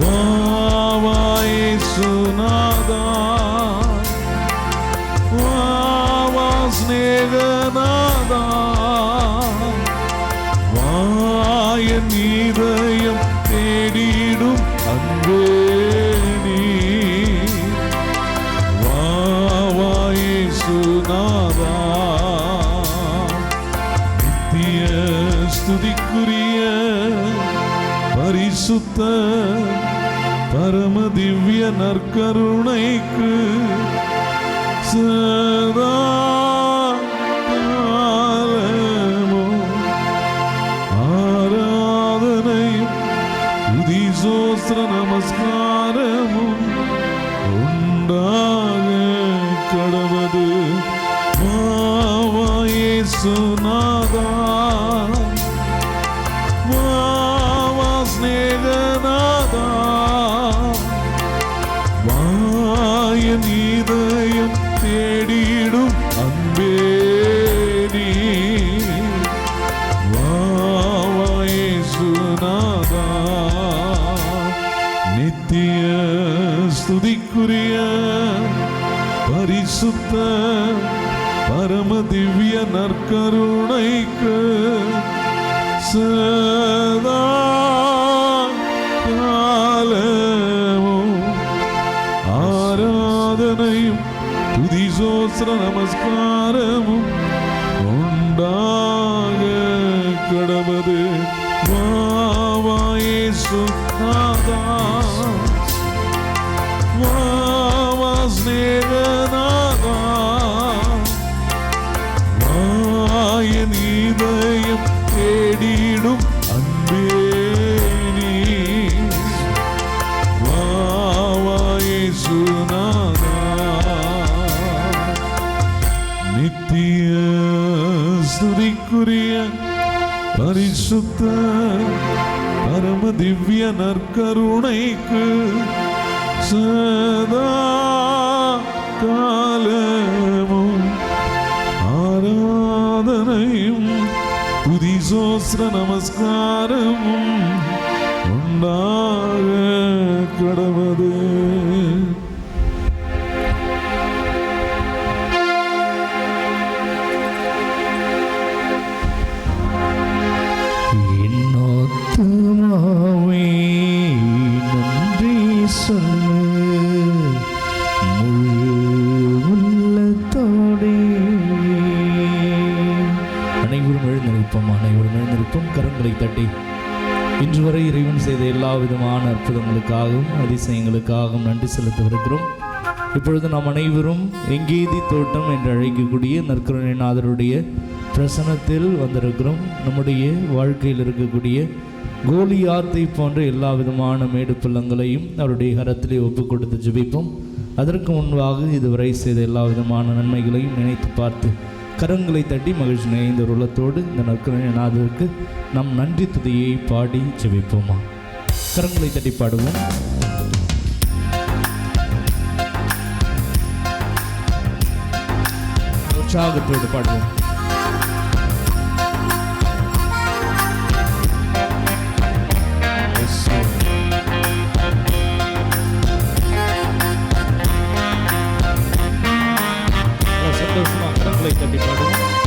One. நற்கருணைக்கு சதா காலமும் ஆராதனையும் துதி நற்கருணைக்கு சதா காலமும் ஆராதனையும் துதி சோஸ்திர நமஸ்காரமும் நித்திய ஸ்துதிக்குரிய பரிசுத்த பரம திவ்ய நற்கருணைக்கு சதா காலமும் ஆராதனையும் துதி சோஸ்திர நமஸ்காரமும் உண்டாக கடவது செய்த எல்லா விதமான அற்புதங்களுக்காகவும் அதிசயங்களுக்காகவும் நன்றி செலுத்தவிருக்கிறோம் இப்பொழுது நாம் அனைவரும் எங்கேதி தோட்டம் என்று அழைக்கக்கூடிய நற்கருணைநாதருடைய பிரசனத்தில் வந்திருக்கிறோம். நம்முடைய வாழ்க்கையில் இருக்கக்கூடிய கோலியாத்தை போன்ற எல்லா விதமான மேடு பள்ளங்களையும் அவருடைய கரத்திலே ஒப்பு கொடுத்து ஜெபிப்போம். அதற்கு முன்பாக இதுவரை செய்த எல்லா விதமான நன்மைகளையும் நினைத்து பார்த்து கரங்களை தட்டி மகிழ்ச்சி நிறைந்த உள்ளத்தோடு இந்த நற்கருணைநாதருக்கு நம் நன்றி துதியை பாடி ஜெபிப்போமா? கரங்களை தட்டி பாடுவோம். உற்சாகத்தோடு பாடுவோம். சந்தோஷமா கரங்களை தட்டி பாடுவோம்.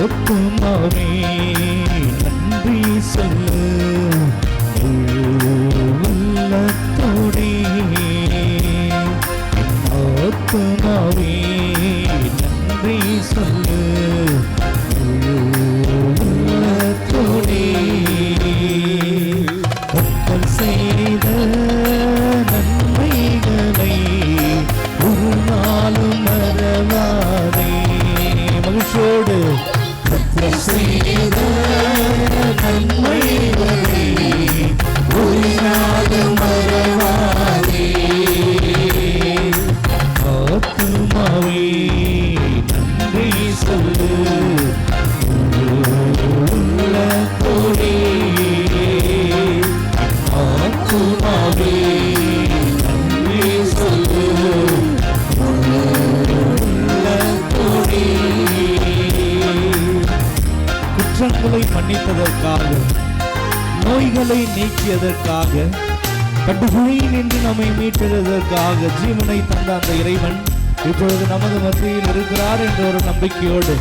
ஆத்மாவே நன்றி சொல்லு. உள்ளத்தோடே. ஆத்மாவே நன்றி சொல்லு. பாவங்களை மன்னிப்பதற்காக நோய்களை நீக்கியதற்காக பட்டுகுழியில் நின்று நம்மை மீட்டதற்காக ஜீவனை தந்த அந்த இறைவன் இப்பொழுது நமது மத்தியில் இருக்கிறார் என்ற ஒரு நம்பிக்கையோடு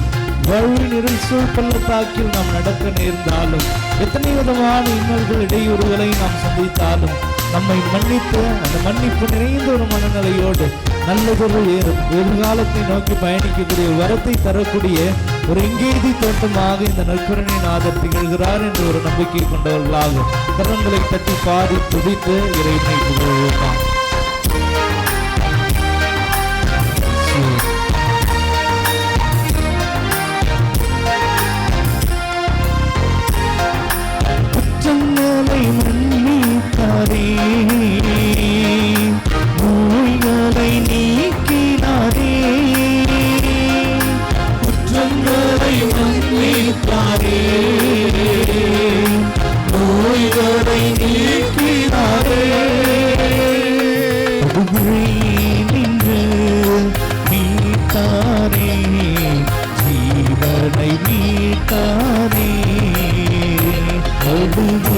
வாழ்வின் இருள் சூழ் பள்ளத்தாக்கில் நாம் நடக்க நேர்ந்தாலும் எத்தனை விதமான இன்னல்கள் இடையூறுகளை நாம் சந்தித்தாலும் நம்மை மன்னித்து அந்த மன்னிப்பு நிறைந்த ஒரு மனநிலையோடு நல்லதொரு எதிர்காலத்தை நோக்கி பயணிக்கக்கூடிய வரத்தை தரக்கூடிய ஒரு எங்கேதி தோட்டமாக இந்த நற்கரணை நாதர் திகழ்கிறார் என்ற ஒரு நம்பிக்கை கொண்டவர்களாக கரங்களை தட்டி பாடி துடித்து இறைவனை புகழ்வோமா? குற்றங்களை மன்னித்தாரே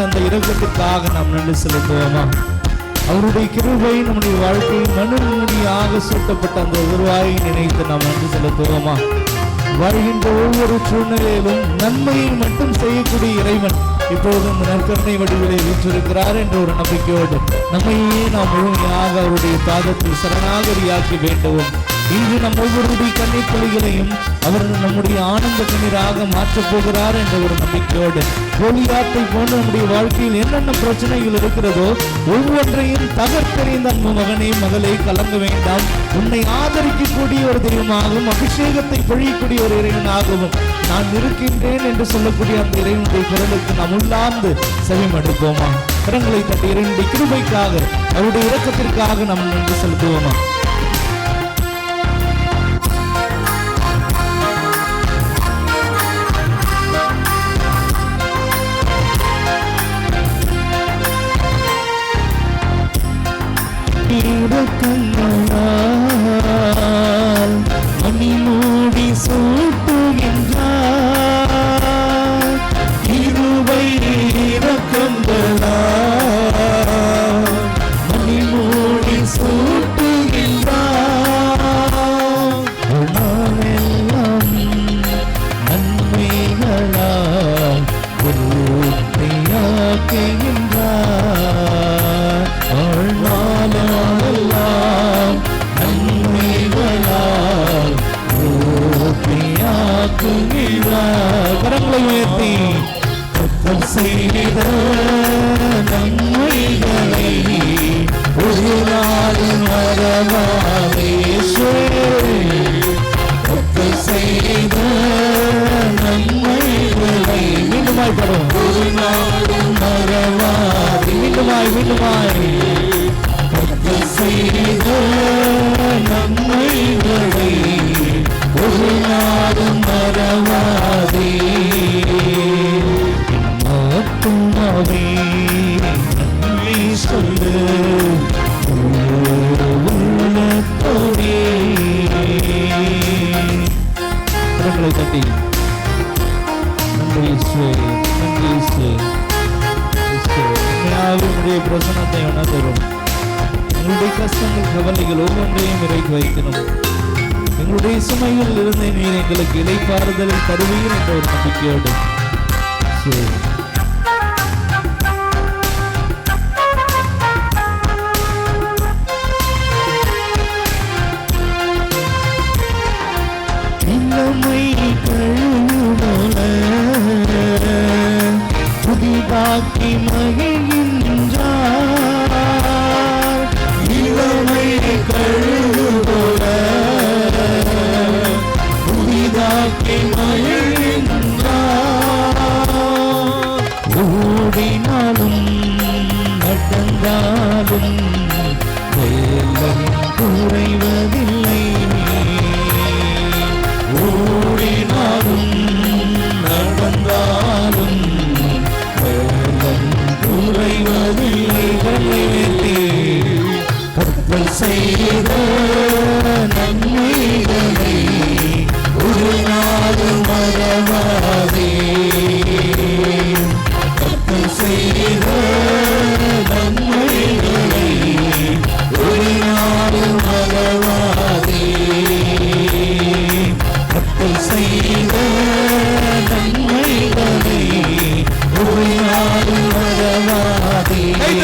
அந்த இரக்கத்திற்காக நாம் நன்றி செலுத்துவோமா? அவருடைய கிருபை நம்முடைய வாழ்க்கையில் மனுமொழியாக சூட்டப்பட்ட அந்த உருவாயை நினைத்து நாம் நன்றி செலுத்துவோமா? வருகின்ற ஒவ்வொரு சூழ்நிலையிலும் நன்மையை மட்டும் செய்யக்கூடிய இறைவன் இப்பொழுது இந்த நற்கருணை வடிவிலே வீற்றிருக்கிறார் என்ற ஒரு நம்பிக்கையோடு நம்மையே நாம் முழுமையாக அவருடைய பாதத்தில் சரணாகரியாக்கி வேண்டுவோம். இன்று நம் ஒவ்வொருடைய கண்ணீர் துளிகளையும் அவர் நம்முடைய ஆனந்த கண்ணீராக மாற்றப் போகிறார் என்ற ஒரு நம்பிக்கையோடு கோலியாத்தை போன்ற நம்முடைய வாழ்க்கையில் என்னென்ன பிரச்சனைகள் இருக்கிறதோ ஒவ்வொன்றையும் தகர்த்தெறிந்த மகனே மகளே கலங்க வேண்டாம். உன்னை ஆதரிக்கக்கூடிய ஒரு தெய்வமாகவும் அபிஷேகத்தை பொழியக்கூடிய ஒரு இறைவனாகவும் நான் இருக்கின்றேன் என்று சொல்லக்கூடிய அந்த இறைவனுடைய குரலுக்கு நாம் உள்ளார்ந்து செவிமடுப்போமா? கரங்களை தட்டி இரண்டு கிருபைக்காக அவருடைய இரக்கத்திற்காக நாம் நன்றி செலுத்துவோமா? இரக்கங்களால் மீண்டுமாய் மீண்டுமாய் கத்தர் ஒரு நாள் பிரசனத்தை உணர்ந்தரும் எங்களுடைய கஷ்டங்கள் கவலைகள் ஒவ்வொன்றையும் இறக்கி வைக்கணும் எங்களுடைய சுமைகள் இருந்து நீர் எங்களுக்கு இடைப்பாறுதலை தருவீர் என்ற ஒரு நம்பிக்கையோடு. சரி மகி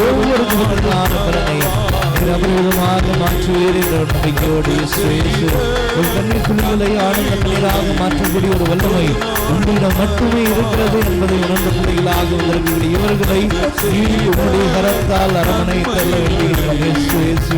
ஒவ்வொரு குடும்பத்திற்கான பலனை அபரிதமாக மாற்றுவீர் என்ற நம்பிக்கையோடு ஒரு கண்ணீர் ஆனந்த கண்ணீராக மாற்றக்கூடிய ஒரு வல்லமை உங்களிடம் மட்டுமே இருக்கிறது என்பதை உணர்ந்த பிள்ளைகளாக வருகிற இவர்களை உங்களுடைய கரத்தால் அரவணை தள்ள வேண்டியிருக்கிறோம்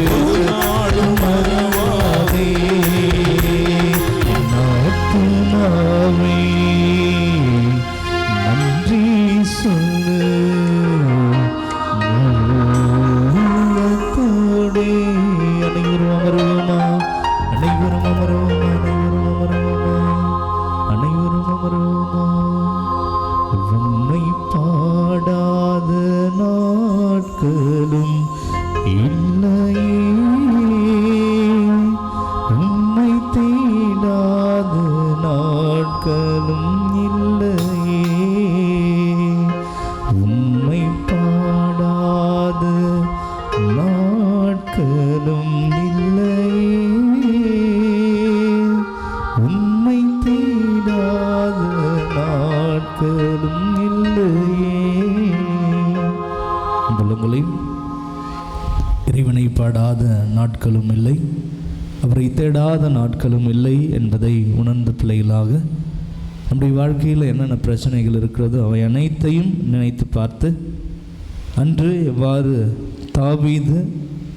வாழ்க்கையில் என்னென்ன பிரச்சனைகள் இருக்கிறதோ அவை அனைத்தையும் நினைத்து பார்த்து அன்று எவ்வாறு தாவீது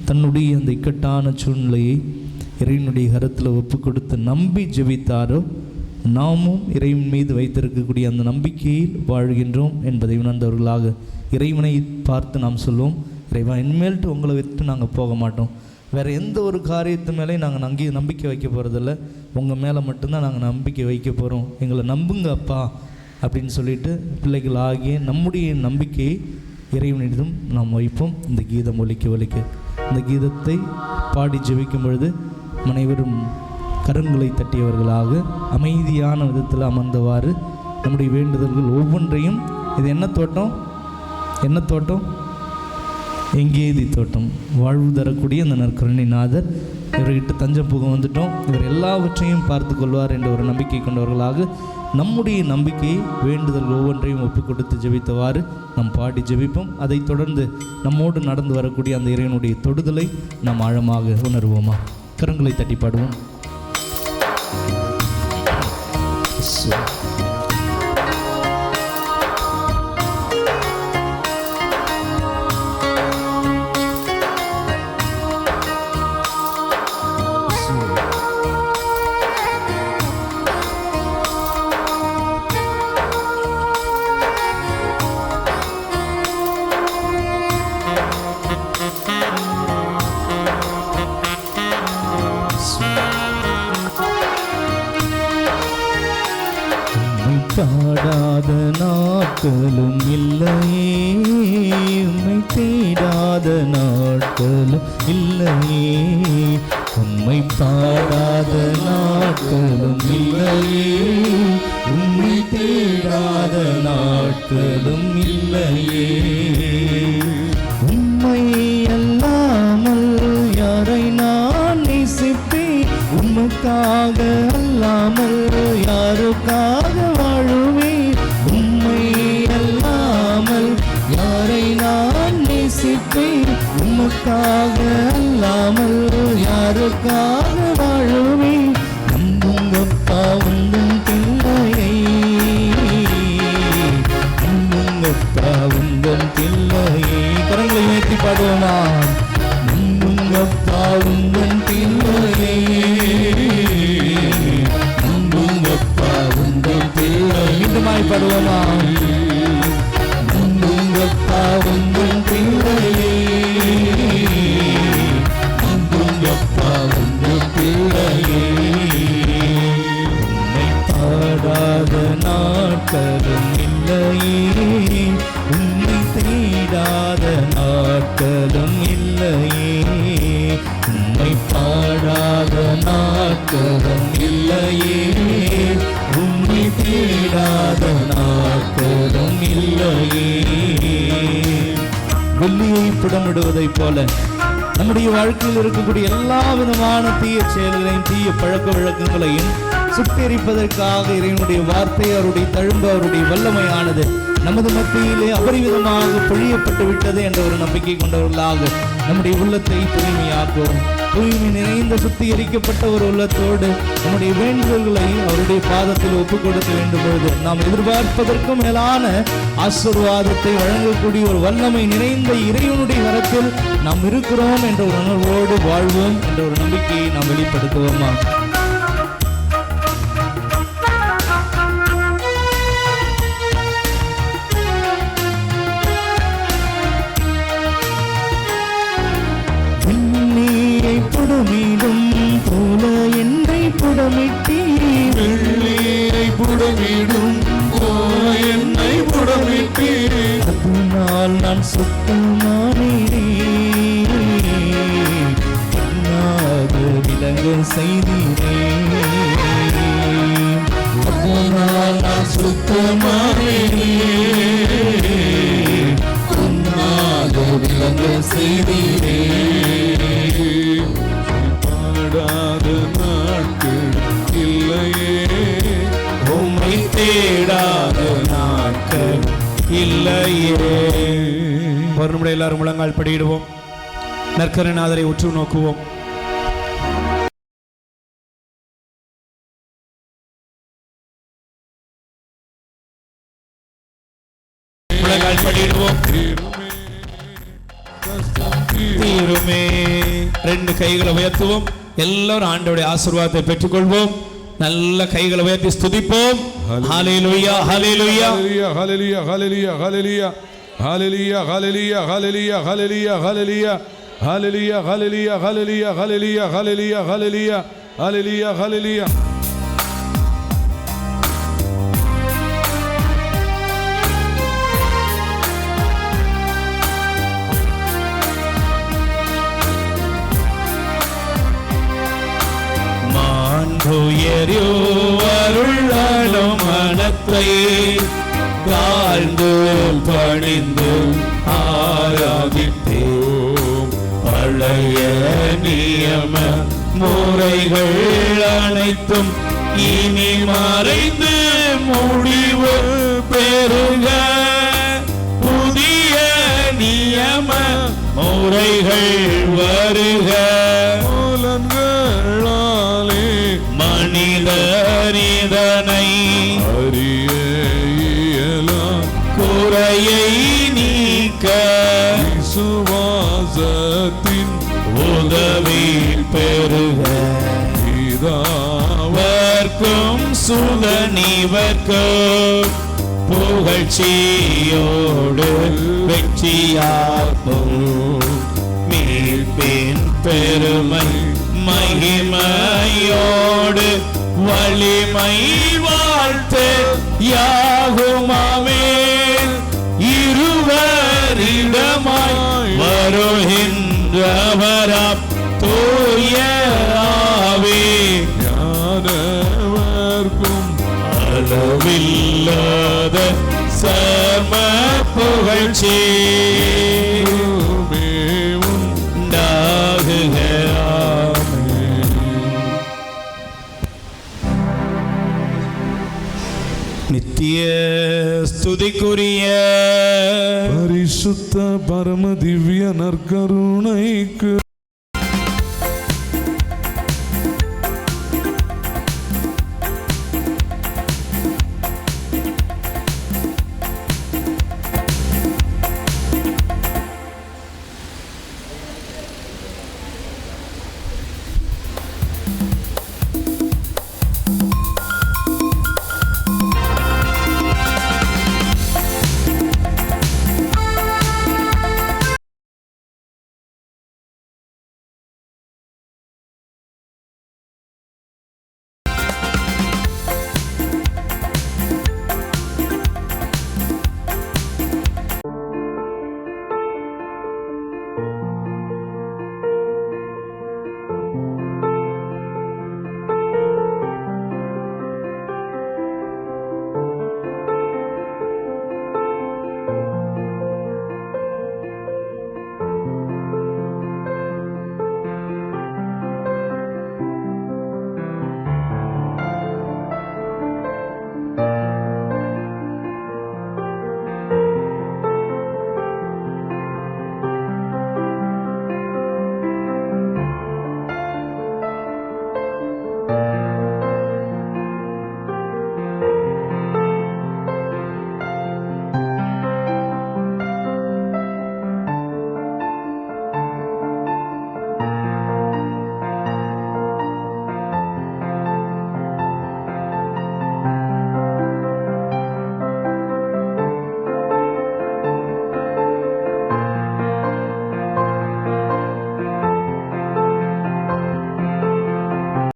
தன்னுடைய அந்த இக்கட்டான சூழ்நிலையை இறைவனுடைய கரத்தில் ஒப்பு கொடுத்து நம்பி ஜெபித்தாரோ நாமும் இறைவன் மீது வைத்திருக்கக்கூடிய அந்த நம்பிக்கையில் வாழ்கின்றோம் என்பதை உணர்ந்தவர்களாக இறைவனை பார்த்து நாம் சொல்லுவோம் இறைவா இனிமேல்ட்டு உங்களை விட்டு நாங்கள் போக மாட்டோம். வேறு எந்த ஒரு காரியத்து மேலேயும் நாங்கள் நங்கி நம்பிக்கை வைக்க போகிறதில்ல உங்கள் மேலே மட்டும்தான் நாங்கள் நம்பிக்கை வைக்க போகிறோம் எங்களை நம்புங்க அப்பா அப்படின்னு சொல்லிட்டு பிள்ளைகள் ஆகிய நம்முடைய நம்பிக்கையை இறைவனிடம் நாம் வைப்போம். இந்த கீதம் ஒலிக்க ஒலிக்க. இந்த கீதத்தை பாடி ஜெபிக்கும் பொழுது அனைவரும் கரங்களை தட்டியவர்களாக அமைதியான விதத்தில் அமர்ந்தவாறு நம்முடைய வேண்டுதல்கள் ஒவ்வொன்றையும் இது என்ன தோட்டம்? என்ன தோட்டம்? எங்கேதி தோட்டம் வாழ்வு தரக்கூடிய அந்த நற்கருணை நாதர் இவர்கிட்ட தஞ்சம் புக வந்துட்டோம். இவர் எல்லாவற்றையும் பார்த்து கொள்வார் என்ற ஒரு நம்பிக்கை கொண்டவர்களாக நம்முடைய நம்பிக்கையை வேண்டுதல் ஒவ்வொன்றையும் ஒப்பு கொடுத்து ஜெபித்தவாறு நாம் பாடி ஜெபிப்போம். அதைத் தொடர்ந்து நம்மோடு நடந்து வரக்கூடிய அந்த இறைவனுடைய தொடுதலை நாம் ஆழமாக உணர்வோமா? கரங்களை தட்டி பாடுவோம். உமக்காக வாழுமே உம்மை அல்லாமல் யாரை நான் நேசிப்பேன்? உமக்காக அல்லாமல் யாருக்காக alone. பழக்க வழக்கங்களையும் சுட்டெரிப்பதற்காக இறைவனுடைய வார்த்தை அவருடைய தழும்பு அவருடைய வல்லமையானது நமது மத்தியிலே அபரிவிதமாக பொழியப்பட்டு விட்டது என்ற ஒரு நம்பிக்கை கொண்டவர்களாக நம்முடைய உள்ளத்தை தூய்மையாக்குவோம். தூய்மை நிறைந்த சுத்திகரிக்கப்பட்ட ஒரு உள்ளத்தோடு நம்முடைய வேண்டுதல்களை அவருடைய பாதத்தில் ஒப்புக் கொடுக்க வேண்டும் பொழுது நாம் எதிர்பார்ப்பதற்கும் மேலான ஆசீர்வாதத்தை வழங்கக்கூடிய ஒரு வல்லமை நிறைந்த இறைவனுடைய வரத்தில் நாம் இருக்கிறோம் என்ற ஒரு உணர்வோடு வாழ்வோம் என்ற ஒரு நம்பிக்கையை நாம் வெளிப்படுத்துவோமா? Oh, Something நற்கரநாதரை உற்று நோக்குவோம் ரெண்டு கைகளை உயர்த்துவோம் எல்லாரும் ஆண்டவருடைய ஆசீர்வாதத்தை பெற்றுக்கொள்வோம் நல்ல கைகளை உயர்த்தி ஸ்துதிப்போம் ஹalleluya ஹalleluya Hallelujah, hallelujah, hallelujah, hallelujah, hallelujah, hallelujah, hallelujah, hallelujah, hallelujah, hallelujah, hallelujah, hallelujah, hallelujah, hallelujah, hallelujah, hallelujah. மாண்புயரோ அருளாலும் மனத்தை தாழ்ந்து பணிந்து பழைய நியம முறைகள் அனைத்தும் இனி மறைந்து முடிவு பெறுக. புதிய நியம முறைகள் வருக. சுதனிவர்க்கும் புகழ்ச்சியோடு வெற்றியாகும் மீட்பின் பெருமை மகிமையோடு வலிமை வாழ்த்து யாகுமாமே இருவரிடமாய் புகழ்ச்சி என்றுமே உண்டாகுக ஆமென். நித்திய ஸ்துதிக்குரிய பரிசுத்த பரம திவ்ய நற்கருணைக்கு